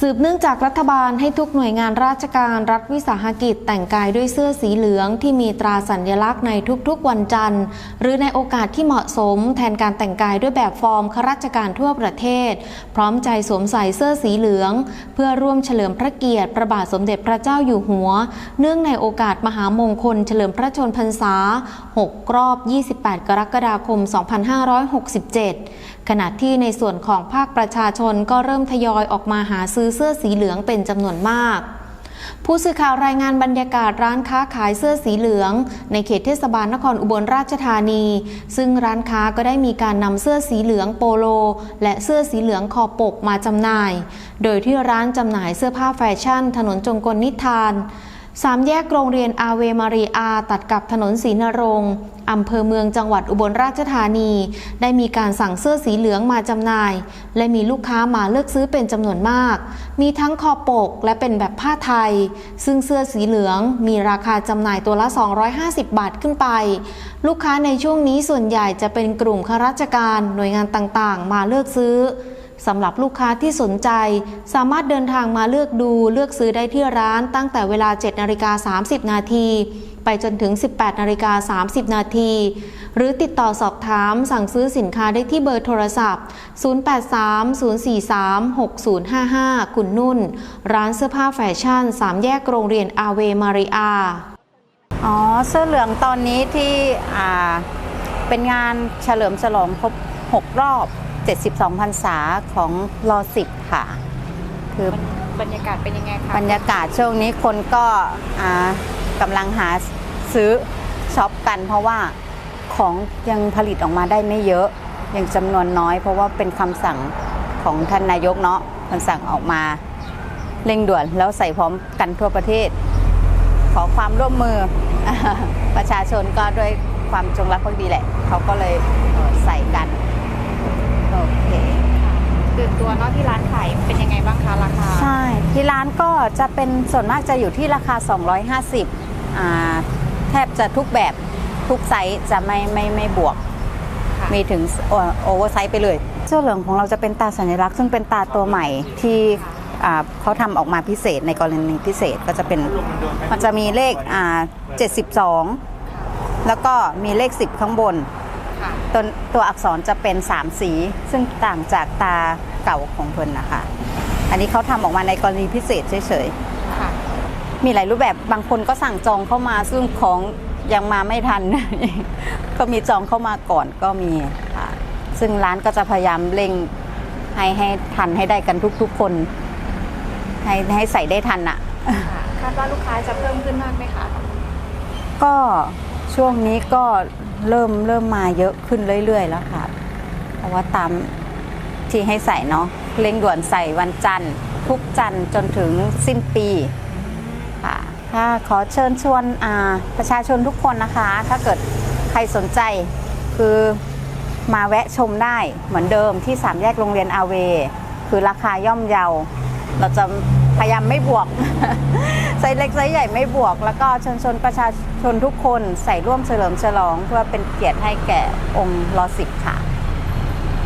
สืบเนื่องจากรัฐบาลให้ทุกหน่วยงานราชการรัฐวิสาหกิจแต่งกายด้วยเสื้อสีเหลืองที่มีตราสัญลักษณ์ในทุกๆวันจันทร์ หรือในโอกาสที่เหมาะสม แทนการแต่งกายด้วยแบบฟอร์มข้าราชการทั่วประเทศ พร้อมใจสวมใส่เสื้อสีเหลือง เพื่อร่วมเฉลิมพระเกียรติพระบาทสมเด็จพระเจ้าอยู่หัว เนื่องในโอกาสมหามงคล เฉลิมพระชนพรรษา 6 รอบ 28 กรกฎาคม 2567 ขณะที่ในส่วนของภาคประชาชนก็เริ่มทยอยออกมาหาซื้อื้อเสื้อสีเหลืองเป็นจำนวนมาก ผู้สื่อข่าวรายงานบรรยากาศร้านค้าขายเสื้อสีเหลือง ในเขตเทศบาลนครอุบลราชธานี ซึ่งร้านค้าก็ได้มีการนำเสื้อสีเหลืองโปโล และเสื้อสีเหลืองคอปกมาจำหน่าย โดยที่ร้านจำหน่ายเสื้อผ้าแฟชั่น ถนนจงกลนิทาน สามแยกโรงเรียนอาเวมารีอา ตัดกับถนนศรีนรงค์อำเภอเมืองจังหวัดอุบลราชธานี ได้มีการสั่งเสื้อสีเหลืองมาจำหน่าย และมีลูกค้ามาเลือกซื้อเป็นจำนวนมาก มีทั้งคอปกและเป็นแบบผ้าไทย ซึ่งเสื้อสีเหลืองมีราคาจำหน่ายตัวละ 250 บาทขึ้นไป ลูกค้าในช่วงนี้ส่วนใหญ่จะเป็นกลุ่มข้าราชการหน่วยงานต่างๆ มาเลือกซื้อ สำหรับลูกค้าที่สนใจ สามารถเดินทางมาเลือกดูเลือกซื้อได้ที่ร้านตั้งแต่เวลา 7 นาฬิกา 30 นาทีไปจนถึง 18 นาฬิกา 30 นาที หรือติดต่อสอบถามสั่งซื้อสินค้าได้ที่เบอร์โทรศัพท์ 0830436055 คุณนุ่น ร้านเสื้อผ้าแฟชั่น 3 แยกโรงเรียนอาเวมาริอา อ๋อ เสื้อเหลืองตอนนี้ที่เป็นงานเฉลิมฉลองครบ 6 รอบ 72พรรษาของรอสิบค่ะ คือบรรยากาศเป็นยังไงคะบรรยากาศช่วงนี้คนก็อ่ากำลังหาซื้อช็อปกัน เพราะว่าของยังผลิตออกมาได้ไม่เยอะยังจำนวนน้อย เพราะว่าเป็นคำสั่งของท่านนายกเนาะคำสั่งออกมาเร่งด่วนแล้วใส่พร้อมกันทั่วประเทศ ขอความร่วมมือประชาชนก็ด้วยความจงรักภักดีแหละ เขาก็เลยเอ่อใส่กัน โอเค ตื่นตัวเนาะที่ร้านขายเป็นยังไงบ้างคะราคา ใช่ ที่ร้านก็ จะเป็นส่วนมากจะอยู่ที่ราคา 250อ่าแทบจะทุกแบบทุกไซส์จะไม่ไม่ไม่บวกค่ะมีถึงโอเวอร์ไซส์ไปเลยเสื้อเหลืองของเราจะเป็นตาสัญลักษณ์ซึ่งเป็นตาตัวใหม่ที่อ่าเขาทำออกมาพิเศษในกรณีพิเศษก็จะเป็นมันจะมีเลขอ่า72 แล้วก็มีเลข 10 ข้างบนค่ะตัวตัวอักษรจะเป็น 3 สี ซึ่งต่างจากตาเก่าของเพิ่นนะคะ อันนี้เขาทำออกมาในกรณีพิเศษเฉยค่ะ ๆ มีหลายรูปแบบบางคนก็สั่งจองเข้ามาซึ่งของยังมาไม่ทัน ก็มีจองเข้ามาก่อนก็มีค่ะ ซึ่งร้านก็จะพยายามเร่งให้ให้ทันให้ได้กันทุกๆคน ให้ให้ใส่ได้ทันอะคาดว่าลูกค้าจะเพิ่มขึ้นมากไหมคะก็ช่วงนี้ก็เริ่มเริ่มมาเยอะขึ้นเรื่อย ๆ แล้วค่ะ เพราะว่าตามที่ให้ใส่เนาะ เร่งด่วนใส่วันจันทร์ ทุกจันทร์จนถึงสิ้นปีค่ะขอเชิญชวนประชาชนทุกคนนะคะ ถ้าเกิดใครสนใจคือมาแวะชมได้เหมือนเดิมที่สามแยกโรงเรียนอาเว คือราคาย่อมเยา เราจะพยายามไม่บวกไซส์เล็กไซส์ใหญ่ไม่บวก แล้วก็เชิญชวนประชาชนทุกคนใส่ร่วมเฉลิมฉลอง เพื่อเป็นเกียรติให้แก่องค์รอสิบค่ะ